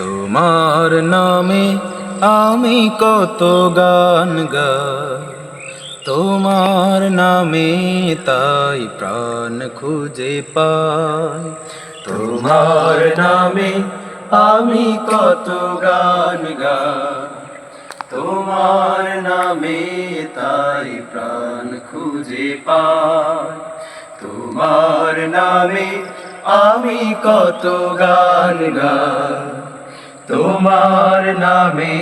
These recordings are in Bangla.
তোমার নামে আমি কত গান গাই। তোমার নামে তাই প্রাণ খুঁজে পাই। তোমার নামে আমি কত গান গাই। তোমার নামে তাই প্রাণ খুঁজে পাই। তোমার নামে আমি কত গান গাই। তোমার নামে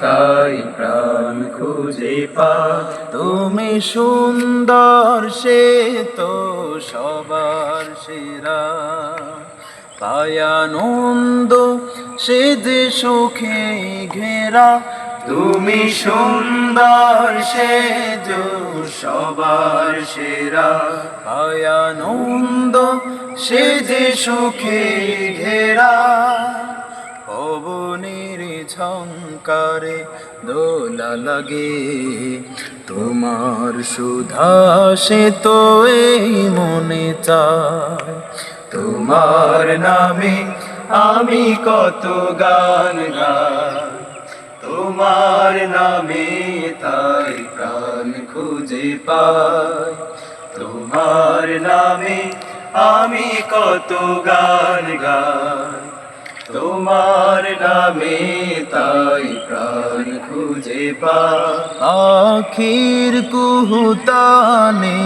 তাই প্রাণ খুঁজে পা। তুমি সুন্দর, সে তো সবার সেরা। পায়ানন্দ সে যে সুখে ঘেরা। তুমি সুন্দর, সে সবার সেরা। পায়ানন্দ সে যে সুখে ঘেরা। ঝঙ্কারে দোলা লাগে। তোমার সুধা সে তো এই মনে চায়। তোমার নামে আমি কত গান তোমার নামে তাই প্রাণ খুঁজে পাই। তোমার নামে আমি কত গান গাই। তোমার নামে তাই প্রাণ খুঁজে পাই আখির কুহুতানে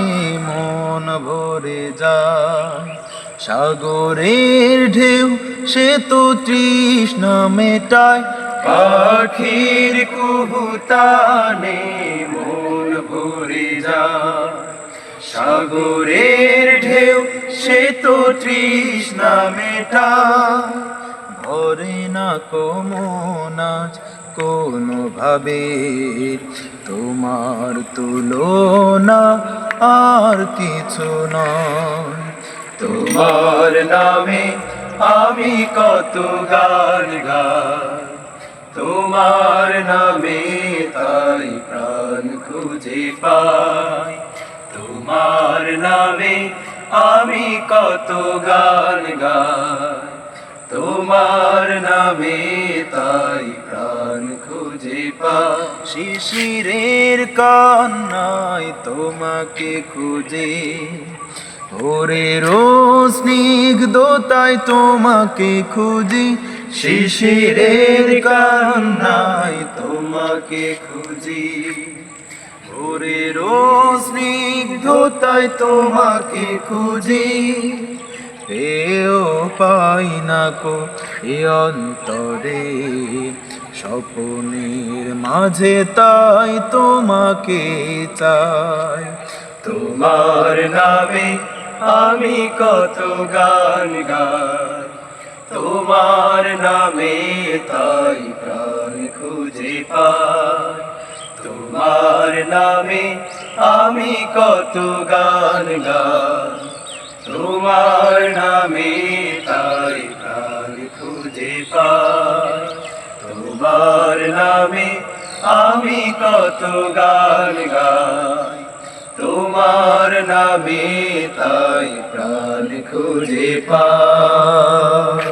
মন ভরে যায় সাগরের ঢেউ, সে তো তৃষ্ণ মেটায়। পাখির কুহুতানে মন ভরে যায় সাগরের ঢেউ, সে তো তৃষ্ণা মেটায়। ভরে না কোমনাজ কোনো ভাবে তোমার তুলনা আর কিছু নয়। তোমার নামে আমি কত গান তোমার নামে তাই প্রাণ খুঁজে পাই। তোমার নামে আমি কত গান গাই। তোমার নামে তাই প্রাণ খুঁজে পাই শিশিরের কান্নায় তোমাকে খুঁজে। ওরে ভোরের স্নিগ্ধতায় তোমাকে খুঁজি। শিশিরের কান্নায় তোমাকে খুঁজি। ওরে ভোরের স্নিগ্ধতায় তোমাকে খুঁজি। পাই না কো এ অন্তরে স্বপনের মাঝে তাই তোমাকে চাই। তোমার নামে আমি কত গান গাই, তোমার নামে তাই প্রাণ খুঁজে পাই। তোমার নামে আমি কত গান গাই, তোমার নামে তোমার নামে আমি কত গান গাই। তোমার নামে তাই প্রাণ খুঁজে পাই।